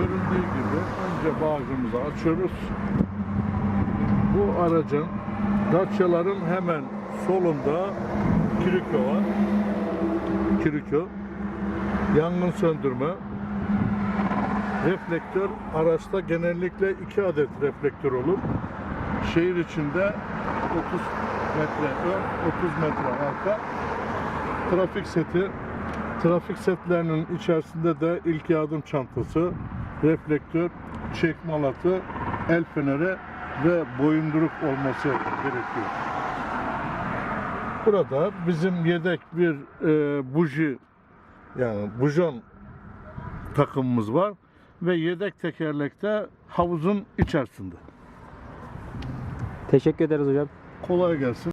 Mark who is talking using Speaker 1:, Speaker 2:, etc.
Speaker 1: Görüldüğü gibi önce bağcımızı açıyoruz. Bu aracın Dacia'ların hemen solunda Kiriko var. Kiriko. Yangın söndürme. Reflektör araçta genellikle iki adet reflektör olur. Şehir içinde 30 metre ön, 30 metre arka. Trafik seti. Trafik setlerinin içerisinde de ilk yardım çantası, reflektör, çekme alatı, el feneri ve boyunduruk olması gerekiyor. Burada bizim yedek bir e, buji yani bujon takımımız var ve yedek tekerlekte havuzun içerisinde.
Speaker 2: Teşekkür ederiz hocam.
Speaker 1: Kolay gelsin.